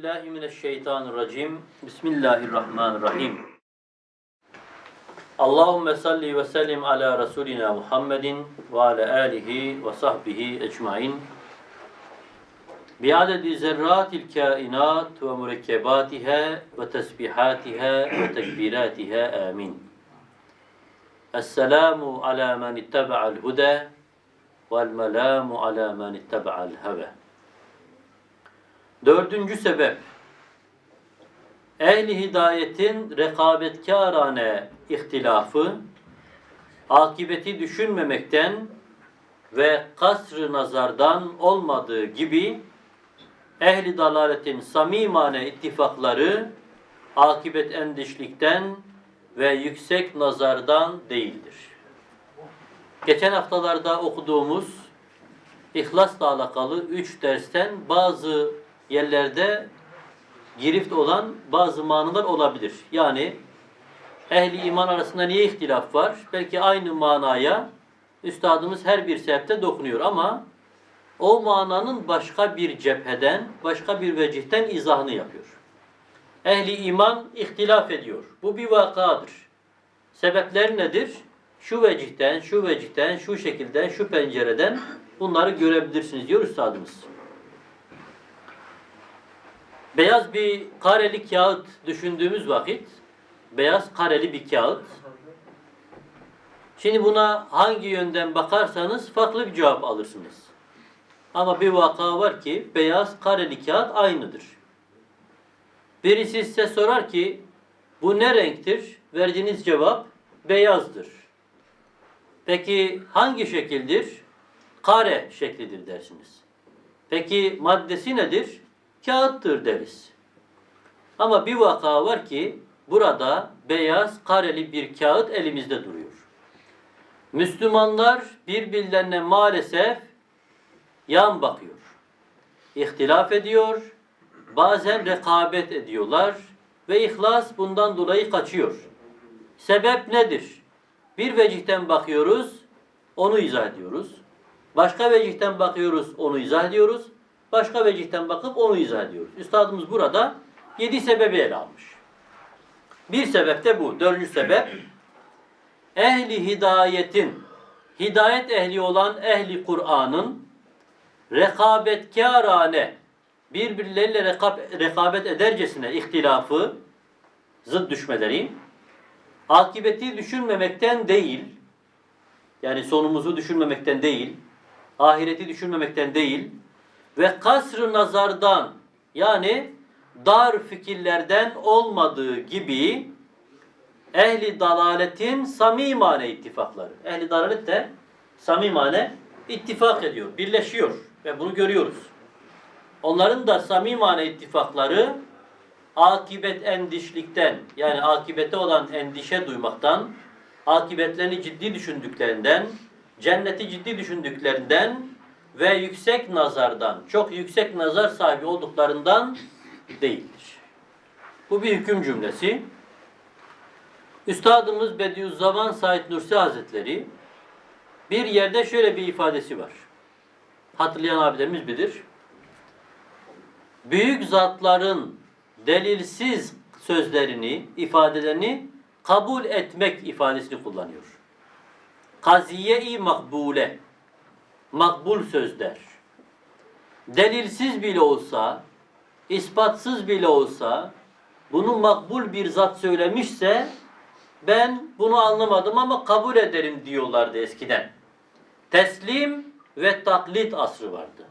billahi mineşşeytanirracim. Bismillahirrahmanirrahim. Allahumme salli ve sellim ala Resulina Muhammedin ve ala alihi ve sahbihi ecmain. Bi'adedi zerratil kainat ve mürekkebatiha ve tesbihatiha ve tekbiratiha amin. Esselamu ala men ittaba'al huda vel melamu ala men ittaba'al heva. Dördüncü sebep, ehli hidayetin rekabetkârane ihtilafı, akibeti düşünmemekten ve kasr nazardan olmadığı gibi ehli dalaletin samimane ittifakları akibet endişlikten ve yüksek nazardan değildir. Geçen haftalarda okuduğumuz İhlasla alakalı üç dersten bazı yerlerde girift olan bazı manalar olabilir. Yani ehli iman arasında niye ihtilaf var? Belki aynı manaya üstadımız her bir sebepte dokunuyor ama o mananın başka bir cepheden, başka bir vecihten izahını yapıyor. Ehli iman ihtilaf ediyor. Bu bir vakadır. Sebepler nedir? Şu vecihten, şu vecihten, şu şekilden, şu pencereden bunları görebilirsiniz diyor üstadımız. Beyaz bir kareli kağıt düşündüğümüz vakit, beyaz kareli bir kağıt. Şimdi buna hangi yönden bakarsanız farklı bir cevap alırsınız. Ama bir vaka var ki beyaz kareli kağıt aynıdır. Birisi size sorar ki bu ne renktir? Verdiğiniz cevap beyazdır. Peki hangi şekildir? Kare şeklidir dersiniz. Peki maddesi nedir? Kağıttır deriz. Ama bir vaka var ki burada beyaz kareli bir kağıt elimizde duruyor. Müslümanlar birbirlerine maalesef yan bakıyor. İhtilaf ediyor, bazen rekabet ediyorlar ve ihlas bundan dolayı kaçıyor. Sebep nedir? Bir vecihten bakıyoruz, onu izah ediyoruz. Başka vecihten bakıyoruz, onu izah ediyoruz. Başka vecihten bakıp onu izah ediyoruz. Üstadımız burada yedi sebebi ele almış. Bir sebep de bu. Dördüncü sebep ehli hidayetin, hidayet ehli olan ehli Kur'an'ın rekabetkârane birbirleriyle rekab rekabet edercesine ihtilafı, zıt düşmeleri, akibeti düşünmemekten değil, yani sonumuzu düşünmemekten değil, ahireti düşünmemekten değil ve kasr nazardan yani dar fikirlerden olmadığı gibi ehli dalaletin samimane ittifakları. Ehli dalalet de samimane ittifak ediyor, birleşiyor ve bunu görüyoruz. Onların da samimane ittifakları akibet endişlikten yani akibete olan endişe duymaktan, akibetlerini ciddi düşündüklerinden, cenneti ciddi düşündüklerinden ve yüksek nazardan, çok yüksek nazar sahibi olduklarından değildir. Bu bir hüküm cümlesi. Üstadımız Bediüzzaman Said Nursi Hazretleri bir yerde şöyle bir ifadesi var. Hatırlayan abilerimiz bilir. Büyük zatların delilsiz sözlerini, ifadelerini kabul etmek ifadesini kullanıyor. Kaziye-i makbule makbul sözler. Delilsiz bile olsa, ispatsız bile olsa bunu makbul bir zat söylemişse ben bunu anlamadım ama kabul ederim diyorlardı eskiden. Teslim ve taklit asrı vardı.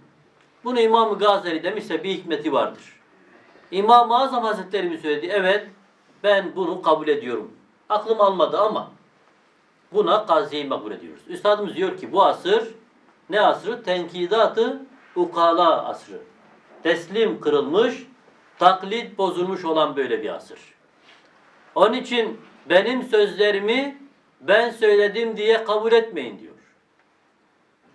Bunu İmam-ı Gazeli demişse bir hikmeti vardır. İmam-ı Azam Hazretleri mi söyledi? Evet ben bunu kabul ediyorum. Aklım almadı ama buna kaziyeyi makbul ediyoruz. Üstadımız diyor ki bu asır ne asrı? Tenkidatı ukala asrı. Teslim kırılmış, taklit bozulmuş olan böyle bir asır. Onun için benim sözlerimi ben söyledim diye kabul etmeyin diyor.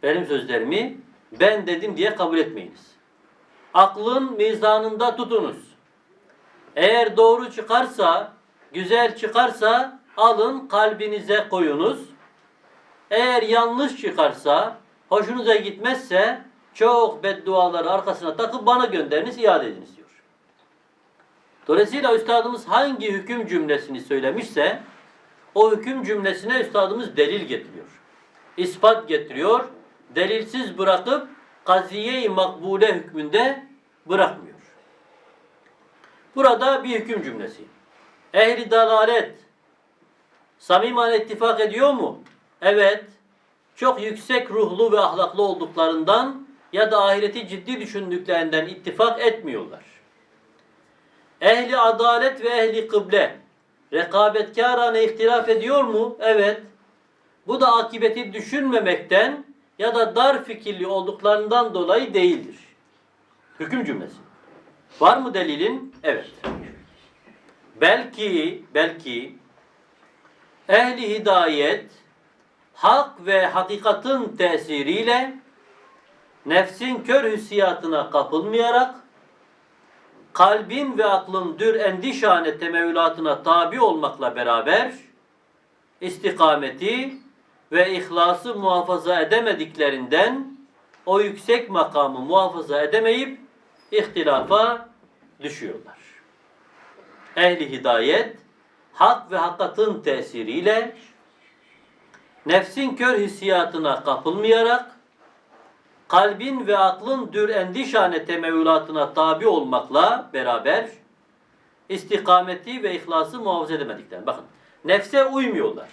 Benim sözlerimi ben dedim diye kabul etmeyiniz. Aklın mizanında tutunuz. Eğer doğru çıkarsa, güzel çıkarsa alın kalbinize koyunuz. Eğer yanlış çıkarsa, hoşunuza gitmezse çok bedduaları arkasına takıp bana gönderiniz, iade ediniz diyor. Dolayısıyla üstadımız hangi hüküm cümlesini söylemişse o hüküm cümlesine üstadımız delil getiriyor. İspat getiriyor. Delilsiz bırakıp kaziye-i makbule hükmünde bırakmıyor. Burada bir hüküm cümlesi. Ehli dalalet samiman ittifak ediyor mu? Evet. Çok yüksek ruhlu ve ahlaklı olduklarından ya da ahireti ciddi düşündüklerinden ittifak etmiyorlar. Ehli adalet ve ehli kıble rekabetkârane ihtilaf ediyor mu? Evet. Bu da akibeti düşünmemekten ya da dar fikirli olduklarından dolayı değildir. Hüküm cümlesi. Var mı delilin? Evet. Belki, belki ehli hidayet hak ve hakikatin tesiriyle nefsin kör hissiyatına kapılmayarak kalbin ve aklın dür endişane temevülatına tabi olmakla beraber istikameti ve ihlası muhafaza edemediklerinden o yüksek makamı muhafaza edemeyip ihtilafa düşüyorlar. Ehli hidayet hak ve hakikatin tesiriyle nefsin kör hissiyatına kapılmayarak kalbin ve aklın dür endişane temevülatına tabi olmakla beraber istikameti ve ihlası muhafaza edemedikler. Bakın nefse uymuyorlar.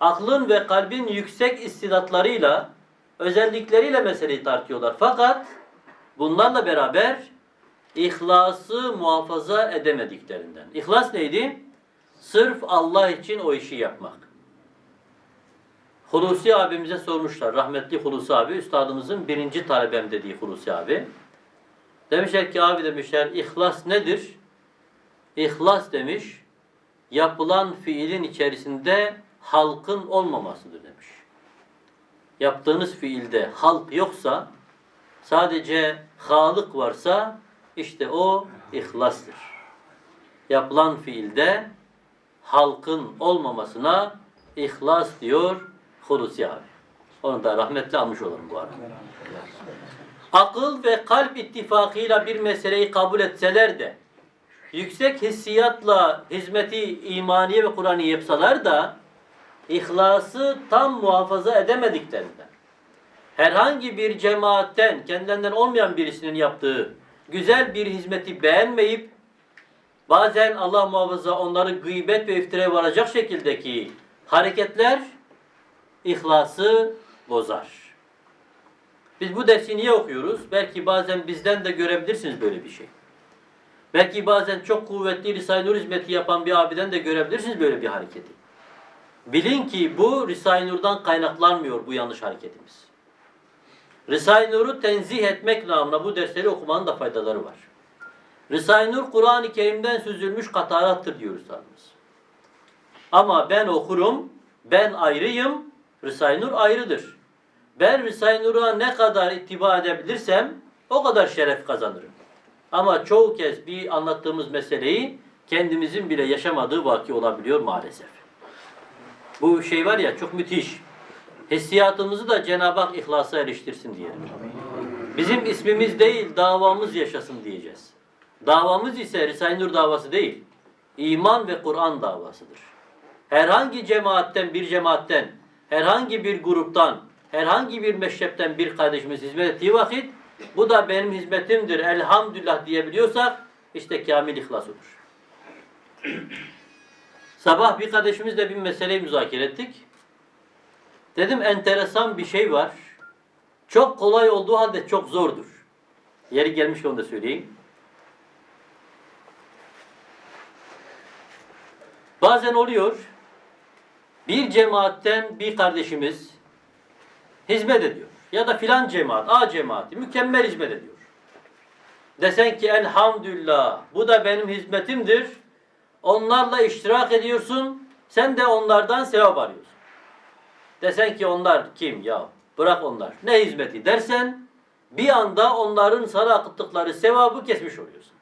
Aklın ve kalbin yüksek istidatlarıyla özellikleriyle meseleyi tartıyorlar. Fakat bunlarla beraber ihlası muhafaza edemediklerinden. İhlas neydi? Sırf Allah için o işi yapmak. Hulusi abimize sormuşlar. Rahmetli Hulusi abi, üstadımızın birinci talebem dediği Hulusi abi. Demişler ki abi demişler, ihlas nedir? İhlas demiş, yapılan fiilin içerisinde halkın olmamasıdır demiş. Yaptığınız fiilde halk yoksa, sadece halık varsa, işte o ihlastır. Yapılan fiilde halkın olmamasına ihlas diyor Hulusi abi. Onu da rahmetle almış olurum bu arada. Akıl ve kalp ittifakıyla bir meseleyi kabul etseler de yüksek hissiyatla hizmeti imaniye ve Kur'an'ı yapsalar da ihlası tam muhafaza edemediklerinden herhangi bir cemaatten kendilerinden olmayan birisinin yaptığı güzel bir hizmeti beğenmeyip bazen Allah muhafaza onları gıybet ve iftiraya varacak şekildeki hareketler ihlası bozar. Biz bu dersi niye okuyoruz? Belki bazen bizden de görebilirsiniz böyle bir şey. Belki bazen çok kuvvetli Risale-i Nur hizmeti yapan bir abiden de görebilirsiniz böyle bir hareketi. Bilin ki bu Risale-i Nur'dan kaynaklanmıyor bu yanlış hareketimiz. Risale-i Nur'u tenzih etmek namına bu dersleri okumanın da faydaları var. Risale-i Nur Kur'an-ı Kerim'den süzülmüş katarattır diyor Üstadımız. Ama ben okurum, ben ayrıyım, Risale-i Nur ayrıdır. Ben Risale-i Nur'a ne kadar ittiba edebilirsem o kadar şeref kazanırım. Ama çoğu kez bir anlattığımız meseleyi kendimizin bile yaşamadığı vaki olabiliyor maalesef. Bu şey var ya çok müthiş. Hissiyatımızı da Cenab-ı Hak ihlasa eriştirsin diyelim. Bizim ismimiz değil, davamız yaşasın diyeceğiz. Davamız ise Risale-i Nur davası değil. İman ve Kur'an davasıdır. Herhangi cemaatten, bir cemaatten, herhangi bir gruptan, herhangi bir meşrepten bir kardeşimiz hizmet ettiği vakit bu da benim hizmetimdir elhamdülillah diyebiliyorsak işte kamil ihlas olur. Sabah bir kardeşimizle bir meseleyi müzakere ettik. Dedim enteresan bir şey var. Çok kolay olduğu halde çok zordur. Yeri gelmiş onu da söyleyeyim. Bazen oluyor. Bir cemaatten bir kardeşimiz hizmet ediyor. Ya da filan cemaat, A cemaati mükemmel hizmet ediyor. Desen ki elhamdülillah bu da benim hizmetimdir. Onlarla iştirak ediyorsun. Sen de onlardan sevap arıyorsun. Desen ki onlar kim ya? Bırak onlar. Ne hizmeti dersen bir anda onların sana akıttıkları sevabı kesmiş oluyorsun.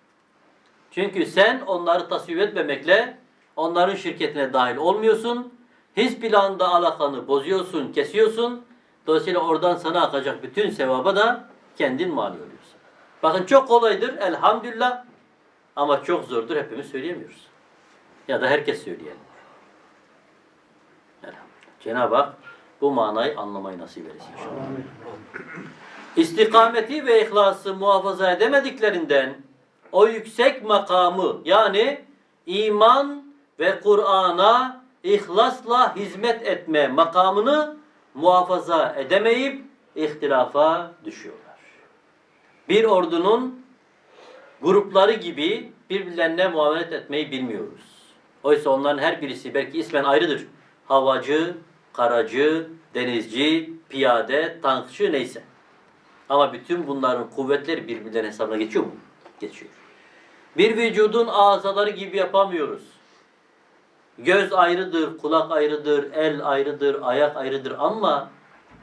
Çünkü sen onları tasvip etmemekle onların şirketine dahil olmuyorsun. His planında alakanı bozuyorsun, kesiyorsun. Dolayısıyla oradan sana akacak bütün sevaba da kendin mani oluyorsun. Bakın çok kolaydır elhamdülillah. Ama çok zordur hepimiz söyleyemiyoruz. Ya da herkes. Elhamdülillah. Cenab-ı Hak bu manayı anlamayı nasip eylesin inşallah. İstikameti ve ihlası muhafaza edemediklerinden o yüksek makamı yani iman ve Kur'an'a ihlasla hizmet etme makamını muhafaza edemeyip ihtilafa düşüyorlar. Bir ordunun grupları gibi birbirlerine muamelet etmeyi bilmiyoruz. Oysa onların her birisi belki ismen ayrıdır. Havacı, karacı, denizci, piyade, tankçı neyse. Ama bütün bunların kuvvetleri birbirlerinin hesabına geçiyor mu? Geçiyor. Bir vücudun azaları gibi yapamıyoruz. Göz ayrıdır, kulak ayrıdır, el ayrıdır, ayak ayrıdır ama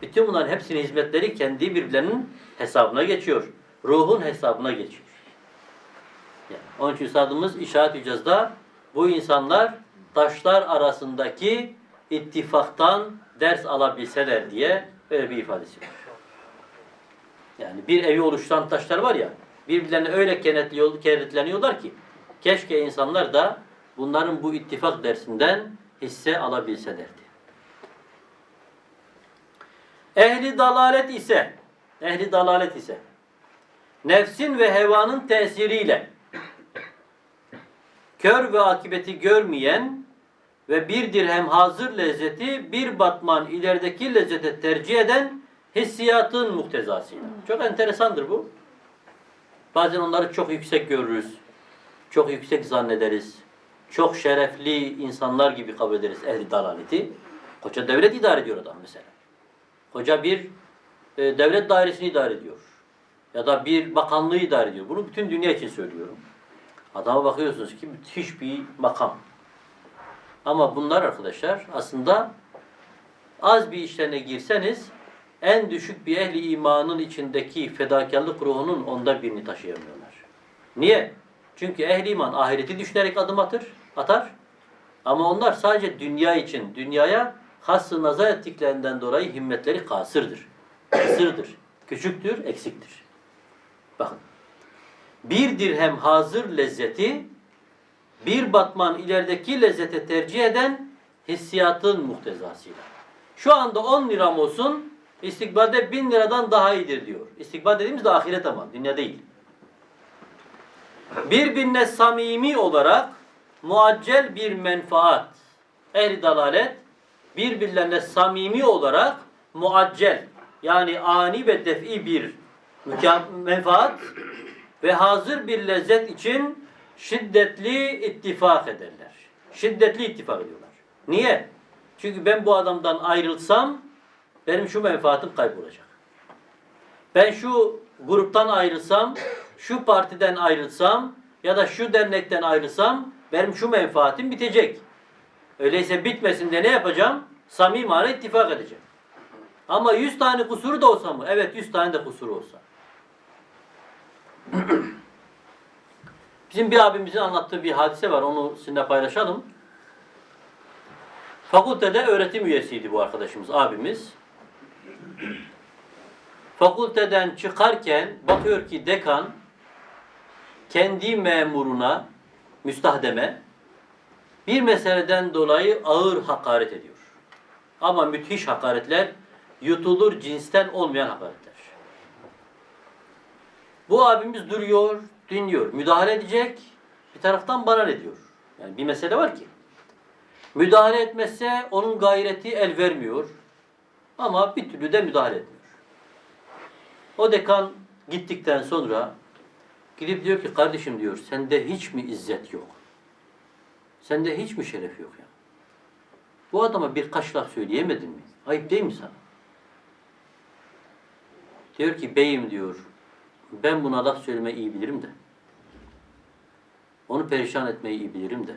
bütün bunların hepsinin hizmetleri kendi birbirlerinin hesabına geçiyor. Ruhun hesabına geçiyor. Yani onun için üstadımız işaret yücazda bu insanlar taşlar arasındaki ittifaktan ders alabilseler diye böyle bir ifadesi var. Yani bir evi oluşturan taşlar var ya, birbirlerine öyle kenetleniyorlar ki, keşke insanlar da bunların bu ittifak dersinden hisse alabilselerdi. Ehli dalalet ise, ehli dalalet ise, nefsin ve hevanın tesiriyle, kör ve akibeti görmeyen ve bir dirhem hazır lezzeti bir batman ilerideki lezzete tercih eden hissiyatın muhtezasıyla. Çok enteresandır bu. Bazen onları çok yüksek görürüz. Çok yüksek zannederiz. Çok şerefli insanlar gibi kabul ederiz ehli dalaleti. Koca devlet idare ediyor adam mesela. Koca bir e, devlet dairesini idare ediyor. Ya da bir bakanlığı idare ediyor. Bunu bütün dünya için söylüyorum. Adama bakıyorsunuz ki müthiş bir makam. Ama bunlar arkadaşlar aslında az bir işlerine girseniz en düşük bir ehli imanın içindeki fedakarlık ruhunun onda birini taşıyamıyorlar. Niye? Çünkü ehli iman ahireti düşünerek adım atır, atar. Ama onlar sadece dünya için, dünyaya has nazar ettiklerinden dolayı himmetleri kasırdır. Kısırdır, küçüktür, eksiktir. Bakın. Bir dirhem hazır lezzeti bir batman ilerideki lezzete tercih eden hissiyatın muhtezasıyla. Şu anda 10 liram olsun, istikbalde 1000 liradan daha iyidir diyor. İstikbal dediğimiz de ahiret ama, dünya değil. Birbirine samimi olarak muaccel bir menfaat, ehli dalalet, birbirlerine samimi olarak muaccel, yani ani ve def'i bir menfaat ve hazır bir lezzet için şiddetli ittifak ederler. Şiddetli ittifak ediyorlar. Niye? Çünkü ben bu adamdan ayrılsam benim şu menfaatim kaybolacak. Ben şu gruptan ayrılsam, şu partiden ayrılsam ya da şu dernekten ayrılsam benim şu menfaatim bitecek. Öyleyse bitmesin de ne yapacağım? Samimane ittifak edeceğim. Ama 100 tane kusuru da olsa mı? Evet 100 tane de kusuru olsa. Bizim bir abimizin anlattığı bir hadise var. Onu sizinle paylaşalım. Fakültede öğretim üyesiydi bu arkadaşımız, abimiz. Fakülteden çıkarken bakıyor ki dekan kendi memuruna müstahdeme bir meseleden dolayı ağır hakaret ediyor. Ama müthiş hakaretler, yutulur cinsten olmayan hakaretler. Bu abimiz duruyor, dinliyor. Müdahale edecek, bir taraftan bana ne diyor? Yani bir mesele var ki. Müdahale etmezse onun gayreti el vermiyor. Ama bir türlü de müdahale etmiyor. O dekan gittikten sonra gidip diyor ki kardeşim diyor sende hiç mi izzet yok? Sende hiç mi şeref yok ya? Bu adama birkaç laf söyleyemedin mi? Ayıp değil mi sana? Diyor ki beyim diyor ben buna laf söylemeyi iyi bilirim de. Onu perişan etmeyi iyi bilirim de.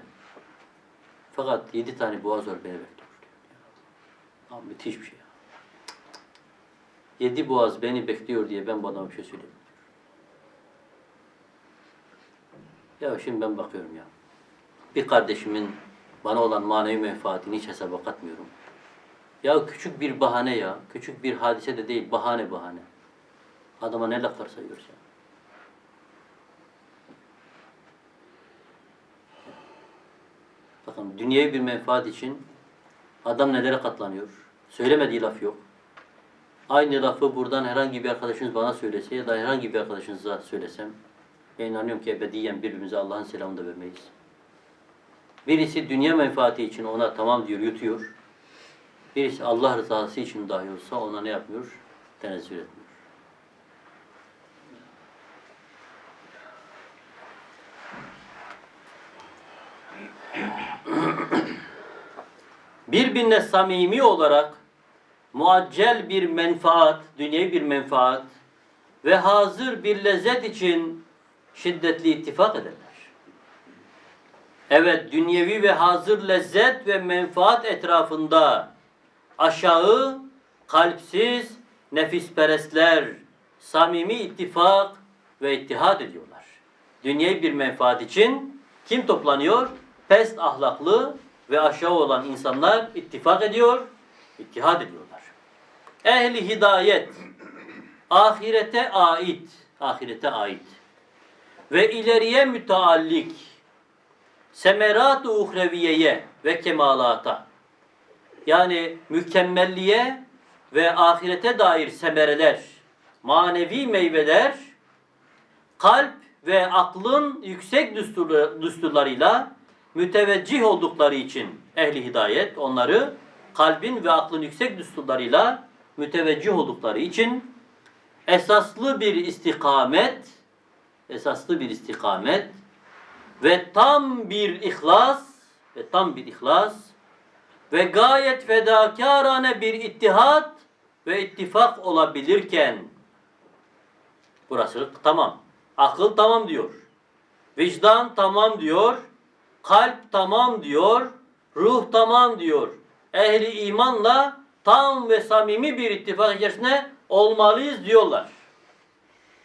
Fakat yedi tane boğaz beni bekliyor. diyor. Ya, müthiş bir şey. Yedi boğaz beni bekliyor diye ben bu adama bir şey söyleyeyim. Ya şimdi ben bakıyorum ya. Bir kardeşimin bana olan manevi menfaatini hiç hesaba katmıyorum. Ya küçük bir bahane ya. Küçük bir hadise de değil. Bahane bahane. Adama ne laflar sayıyoruz ya. Bakın dünyevi bir menfaat için adam nelere katlanıyor. Söylemediği laf yok. Aynı lafı buradan herhangi bir arkadaşınız bana söylese ya da herhangi bir arkadaşınıza söylesem ben inanıyorum ki ebediyen birbirimize Allah'ın selamını da vermeyiz. Birisi dünya menfaati için ona tamam diyor, yutuyor. Birisi Allah rızası için dahi olsa ona ne yapmıyor? Tenezzül etmiyor. Birbirine samimi olarak muaccel bir menfaat, dünyevi bir menfaat ve hazır bir lezzet için şiddetli ittifak ederler. Evet, dünyevi ve hazır lezzet ve menfaat etrafında aşağı, kalpsiz, nefisperestler samimi ittifak ve ittihad ediyorlar. Dünyevi bir menfaat için kim toplanıyor? Pest ahlaklı ve aşağı olan insanlar ittifak ediyor, ittihad ediyorlar. Ehli hidayet, ahirete ait, ahirete ait ve ileriye müteallik semerat-ı uhreviyeye ve kemalata yani mükemmelliğe ve ahirete dair semereler, manevi meyveler kalp ve aklın yüksek düsturlarıyla müteveccih oldukları için ehli hidayet onları kalbin ve aklın yüksek düsturlarıyla müteveccih oldukları için esaslı bir istikamet esaslı bir istikamet ve tam bir ihlas ve tam bir ihlas ve gayet fedakarane bir ittihat ve ittifak olabilirken burası tamam. Akıl tamam diyor. Vicdan tamam diyor. Kalp tamam diyor. Ruh tamam diyor. Ehli imanla tam ve samimi bir ittifak içerisinde olmalıyız diyorlar.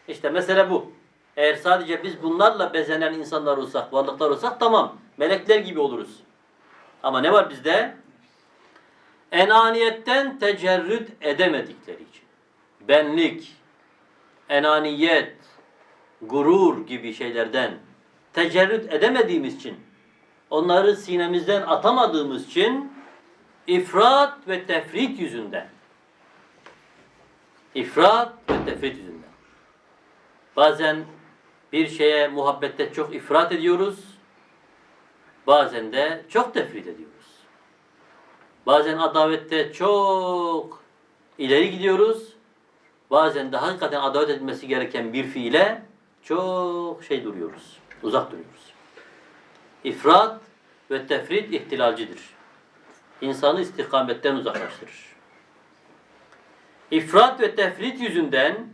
İşte mesele bu. Eğer sadece biz bunlarla bezenen insanlar olsak, varlıklar olsak tamam. Melekler gibi oluruz. Ama ne var bizde? Enaniyetten tecerrüt edemedikleri için. Benlik, enaniyet, gurur gibi şeylerden tecerrüt edemediğimiz için, onları sinemizden atamadığımız için ifrat ve tefrit yüzünden ifrat ve tefrit yüzünden bazen bir şeye muhabbette çok ifrat ediyoruz bazen de çok tefrit ediyoruz bazen adavette çok ileri gidiyoruz bazen de hakikaten adalet edilmesi gereken bir fiile çok şey duruyoruz uzak duruyoruz İfrat ve tefrit ihtilalcidir. İnsanı istikametten uzaklaştırır. İfrat ve tefrit yüzünden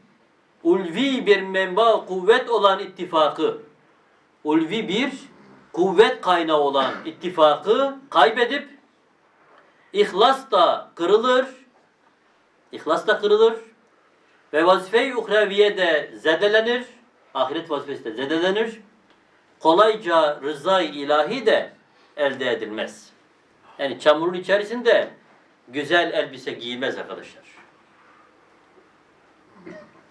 ulvi bir menba kuvvet olan ittifakı, ulvi bir kuvvet kaynağı olan ittifakı kaybedip ihlas da kırılır, ihlas da kırılır ve vazife-i uhreviye de zedelenir, ahiret vazifesi de zedelenir kolayca rızayı ilahi de elde edilmez. Yani çamurun içerisinde güzel elbise giyilmez arkadaşlar.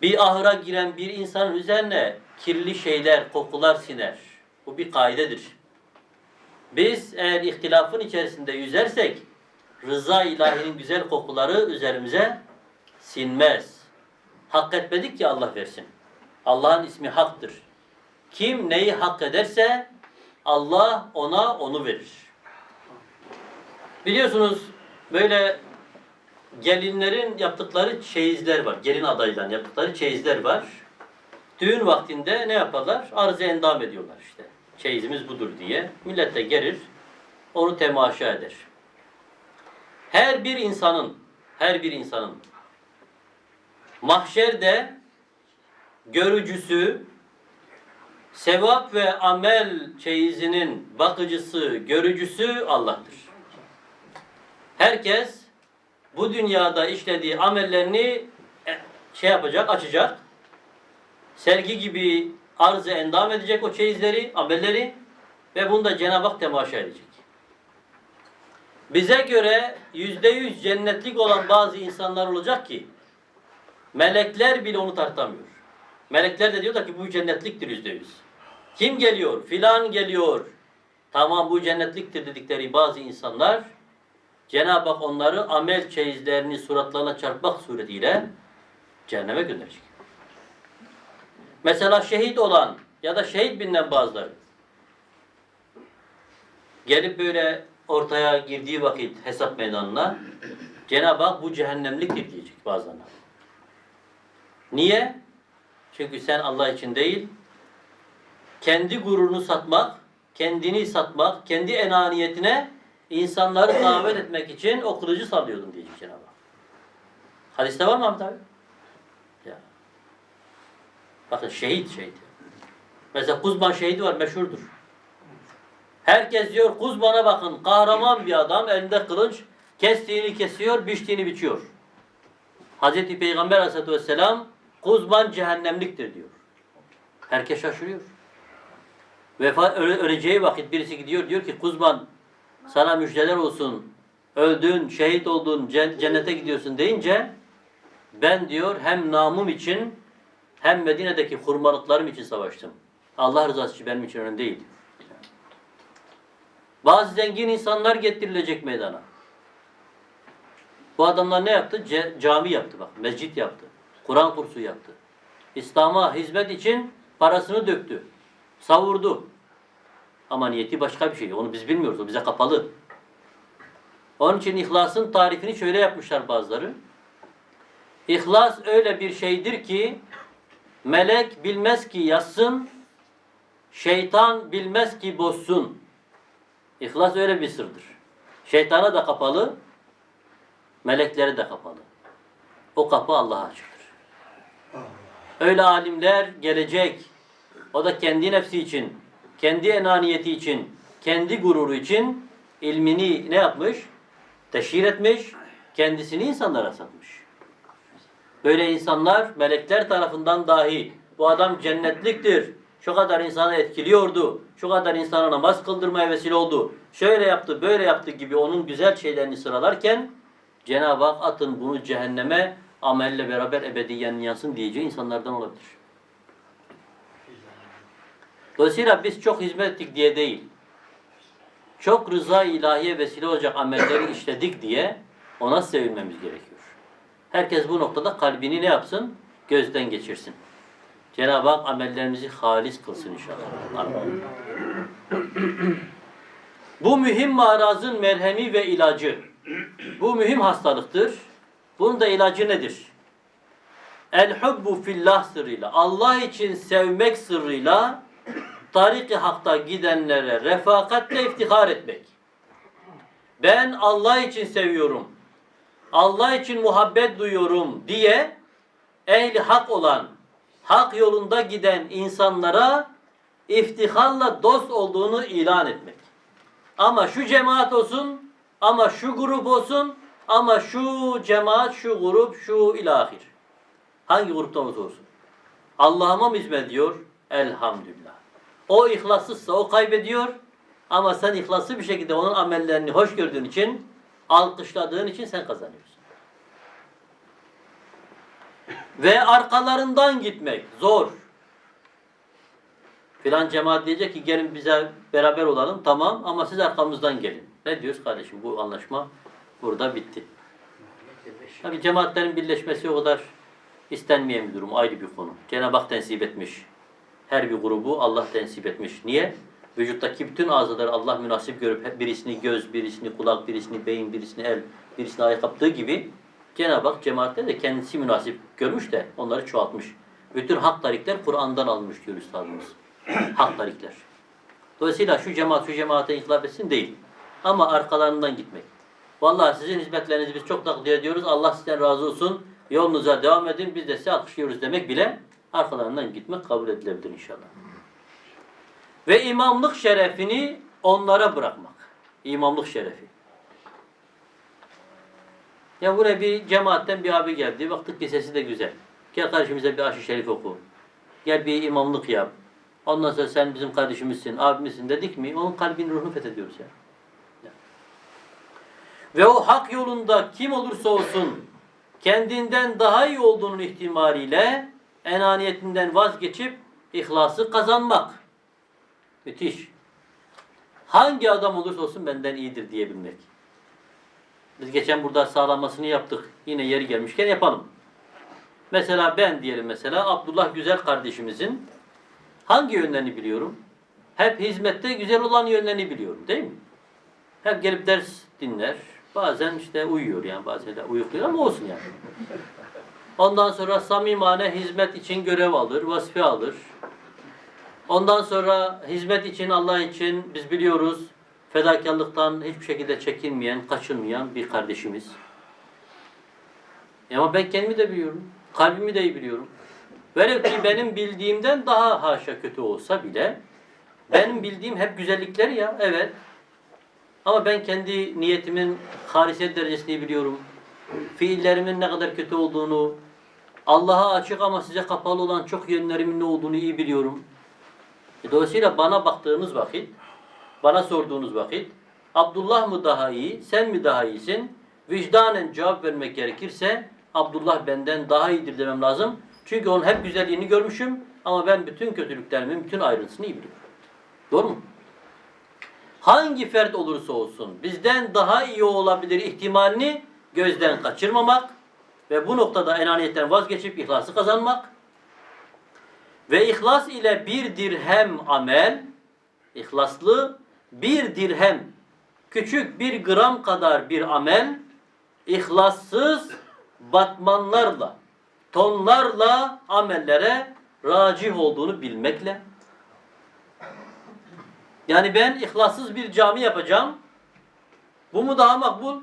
Bir ahıra giren bir insanın üzerine kirli şeyler, kokular siner. Bu bir kaidedir. Biz eğer ihtilafın içerisinde yüzersek rıza ilahinin güzel kokuları üzerimize sinmez. Hak etmedik ki Allah versin. Allah'ın ismi haktır. Kim neyi hak ederse Allah ona onu verir. Biliyorsunuz böyle gelinlerin yaptıkları çeyizler var. Gelin adayların yaptıkları çeyizler var. Düğün vaktinde ne yaparlar? Arz-ı endam ediyorlar işte. Çeyizimiz budur diye. Millet de gelir, onu temaşa eder. Her bir insanın, her bir insanın mahşerde görücüsü, sevap ve amel çeyizinin bakıcısı, görücüsü Allah'tır. Herkes bu dünyada işlediği amellerini e, şey yapacak, açacak. Sergi gibi arzı endam edecek o çeyizleri, amelleri ve bunu da Cenab-ı Hak temaşa edecek. Bize göre yüzde yüz cennetlik olan bazı insanlar olacak ki melekler bile onu tartamıyor. Melekler de diyorlar ki bu cennetliktir yüzde yüz. Kim geliyor? Filan geliyor. tamam bu cennetliktir dedikleri bazı insanlar Cenab-ı Hak onları amel çeyizlerini suratlarına çarpmak suretiyle cehenneme gönderecek. Mesela şehit olan ya da şehit bilinen bazıları gelip böyle ortaya girdiği vakit hesap meydanına Cenab-ı Hak bu cehennemliktir diyecek bazılarına. Niye? Çünkü sen Allah için değil, kendi gururunu satmak, kendini satmak, kendi enaniyetine insanları davet etmek için o kılıcı sallıyordun diyecek Cenab-ı Hak. Hadiste var mı Ahmet abi? Ya. Bakın şehit şehit. Mesela Kuzman şehidi var meşhurdur. Herkes diyor Kuzman'a bakın kahraman bir adam elinde kılıç kestiğini kesiyor, biçtiğini biçiyor. Hazreti Peygamber Aleyhisselatü Vesselam Kuzman cehennemliktir diyor. Herkes şaşırıyor. Vefa öle- öleceği vakit birisi gidiyor diyor ki Kuzman sana müjdeler olsun. Öldün, şehit oldun, cen- cennete gidiyorsun deyince ben diyor hem namım için hem Medine'deki hurmalıklarım için savaştım. Allah rızası için benim için önemli değil. Bazı zengin insanlar getirilecek meydana. Bu adamlar ne yaptı? Ce- cami yaptı bak, mescit yaptı. Kur'an kursu yaptı. İslam'a hizmet için parasını döktü. Savurdu. Ama niyeti başka bir şey. Onu biz bilmiyoruz. O bize kapalı. Onun için ihlasın tarifini şöyle yapmışlar bazıları. İhlas öyle bir şeydir ki melek bilmez ki yazsın, şeytan bilmez ki bozsun. İhlas öyle bir sırdır. Şeytana da kapalı, melekleri de kapalı. O kapı Allah'a açıktır. Öyle alimler gelecek. O da kendi nefsi için, kendi enaniyeti için, kendi gururu için ilmini ne yapmış? Teşhir etmiş, kendisini insanlara satmış. Böyle insanlar melekler tarafından dahi bu adam cennetliktir. Şu kadar insanı etkiliyordu. Şu kadar insana namaz kıldırmaya vesile oldu. Şöyle yaptı, böyle yaptı gibi onun güzel şeylerini sıralarken Cenab-ı Hak atın bunu cehenneme amelle beraber ebediyen yansın diyeceği insanlardan olabilir. Dolayısıyla biz çok hizmet ettik diye değil, çok rıza ilahiye vesile olacak amelleri işledik diye ona sevinmemiz gerekiyor. Herkes bu noktada kalbini ne yapsın? Gözden geçirsin. Cenab-ı Hak amellerimizi halis kılsın inşallah. Bu mühim marazın merhemi ve ilacı. Bu mühim hastalıktır. Bunun da ilacı nedir? El hubbu fillah sırrıyla. Allah için sevmek sırrıyla tarik-i hakta gidenlere refakatle iftihar etmek. Ben Allah için seviyorum. Allah için muhabbet duyuyorum diye ehli hak olan, hak yolunda giden insanlara iftiharla dost olduğunu ilan etmek. Ama şu cemaat olsun, ama şu grup olsun, ama şu cemaat, şu grup, şu ilahir. Hangi gruptan olursa olsun. Allah'ıma hizmet ediyor? Elhamdülillah. O ihlassızsa o kaybediyor. Ama sen ihlaslı bir şekilde onun amellerini hoş gördüğün için, alkışladığın için sen kazanıyorsun. Ve arkalarından gitmek zor. Filan cemaat diyecek ki gelin bize beraber olalım tamam ama siz arkamızdan gelin. Ne diyoruz kardeşim bu anlaşma burada bitti. Tabi cemaatlerin birleşmesi o kadar istenmeyen bir durum ayrı bir konu. Cenab-ı Hak tensip etmiş. Her bir grubu Allah tensip etmiş. Niye? Vücuttaki bütün azaları Allah münasip görüp birisini göz, birisini kulak, birisini beyin, birisini el, birisini ayak yaptığı gibi Cenab-ı Hak cemaatte de kendisi münasip görmüş de onları çoğaltmış. Bütün hak tarikler Kur'an'dan almış diyor Üstadımız. hak tarikler. Dolayısıyla şu cemaat şu cemaate ihlaf etsin değil. Ama arkalarından gitmek. Vallahi sizin hizmetlerinizi biz çok takdir ediyoruz. Allah sizden razı olsun. Yolunuza devam edin. Biz de size alkışlıyoruz demek bile arkalarından gitmek kabul edilebilir inşallah. Ve imamlık şerefini onlara bırakmak. İmamlık şerefi. Ya buraya bir cemaatten bir abi geldi. Baktık ki sesi de güzel. Gel kardeşimize bir aşı şerif oku. Gel bir imamlık yap. Ondan sonra sen bizim kardeşimizsin, abimizsin dedik mi onun kalbini ruhunu fethediyoruz ya. Ve o hak yolunda kim olursa olsun kendinden daha iyi olduğunun ihtimaliyle enaniyetinden vazgeçip ihlası kazanmak. Müthiş. hangi adam olursa olsun benden iyidir diyebilmek. Biz geçen burada sağlamasını yaptık. Yine yeri gelmişken yapalım. Mesela ben diyelim mesela Abdullah Güzel kardeşimizin hangi yönlerini biliyorum? Hep hizmette güzel olan yönlerini biliyorum değil mi? Hep gelip ders dinler. Bazen işte uyuyor yani bazen de uyukluyor ama olsun yani. Ondan sonra samimane hizmet için görev alır, vazife alır. Ondan sonra hizmet için, Allah için biz biliyoruz fedakarlıktan hiçbir şekilde çekinmeyen, kaçınmayan bir kardeşimiz. Ama ben kendimi de biliyorum. Kalbimi de iyi biliyorum. Velev ki benim bildiğimden daha haşa kötü olsa bile benim bildiğim hep güzellikler ya, evet. Ama ben kendi niyetimin harisiyet derecesini biliyorum. Fiillerimin ne kadar kötü olduğunu, Allah'a açık ama size kapalı olan çok yönlerimin ne olduğunu iyi biliyorum. E Dolayısıyla bana baktığınız vakit, bana sorduğunuz vakit, Abdullah mı daha iyi, sen mi daha iyisin? Vicdanen cevap vermek gerekirse, Abdullah benden daha iyidir demem lazım. Çünkü onun hep güzelliğini görmüşüm ama ben bütün kötülüklerimin bütün ayrıntısını iyi biliyorum. Doğru mu? Hangi fert olursa olsun bizden daha iyi olabilir ihtimalini gözden kaçırmamak ve bu noktada enaniyetten vazgeçip ihlası kazanmak ve ihlas ile bir dirhem amel, ihlaslı bir dirhem, küçük bir gram kadar bir amel, ihlassız batmanlarla, tonlarla amellere racih olduğunu bilmekle, yani ben ihlassız bir cami yapacağım, bu mu daha makbul?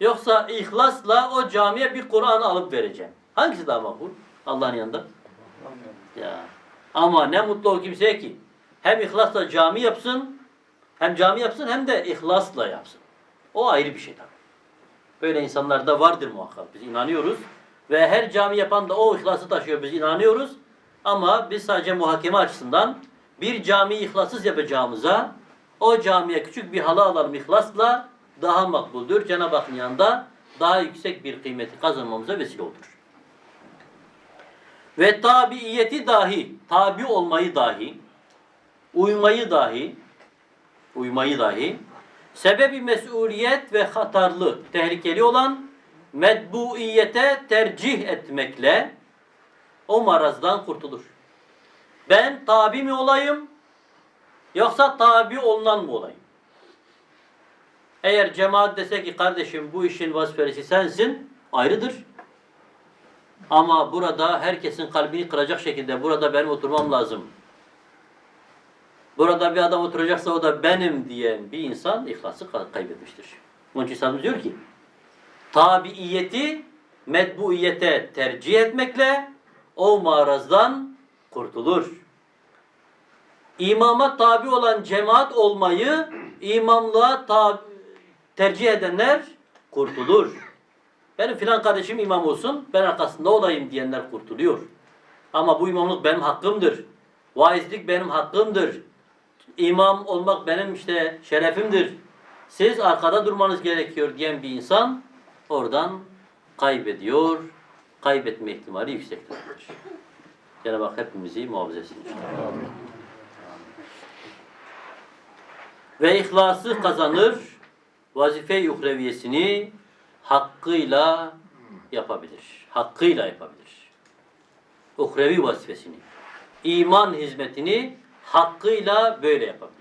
Yoksa ihlasla o camiye bir Kur'an alıp vereceğim. Hangisi daha makbul? Allah'ın yanında. Ya. Ama ne mutlu o kimseye ki hem ihlasla cami yapsın, hem cami yapsın hem de ihlasla yapsın. O ayrı bir şey tabii. Böyle insanlar da vardır muhakkak. Biz inanıyoruz. Ve her cami yapan da o ihlası taşıyor. Biz inanıyoruz. Ama biz sadece muhakeme açısından bir camiyi ihlassız yapacağımıza o camiye küçük bir halı alalım ihlasla daha makbuldür. Cenab-ı Hakk'ın yanında daha yüksek bir kıymeti kazanmamıza vesile olur. Ve tabiiyeti dahi, tabi olmayı dahi, uymayı dahi, uymayı dahi, sebebi mesuliyet ve hatarlı, tehlikeli olan medbuiyete tercih etmekle o marazdan kurtulur. Ben tabi mi olayım, yoksa tabi olunan mı olayım? Eğer cemaat dese ki kardeşim bu işin vazifelisi sensin, ayrıdır. Ama burada herkesin kalbini kıracak şekilde burada benim oturmam lazım. Burada bir adam oturacaksa o da benim diyen bir insan ihlası kay- kaybetmiştir. Onun için İslam'ımız diyor ki tabiiyeti medbuiyete tercih etmekle o marazdan kurtulur. İmama tabi olan cemaat olmayı imamlığa tab- tercih edenler kurtulur. Benim filan kardeşim imam olsun, ben arkasında olayım diyenler kurtuluyor. Ama bu imamlık benim hakkımdır. Vaizlik benim hakkımdır. İmam olmak benim işte şerefimdir. Siz arkada durmanız gerekiyor diyen bir insan oradan kaybediyor. Kaybetme ihtimali yüksektir. Cenab-ı Hak hepimizi muhafaza etsin. Ve ihlası kazanır, vazife-i uhreviyesini hakkıyla yapabilir. Hakkıyla yapabilir. Uhrevi vazifesini. iman hizmetini hakkıyla böyle yapabilir.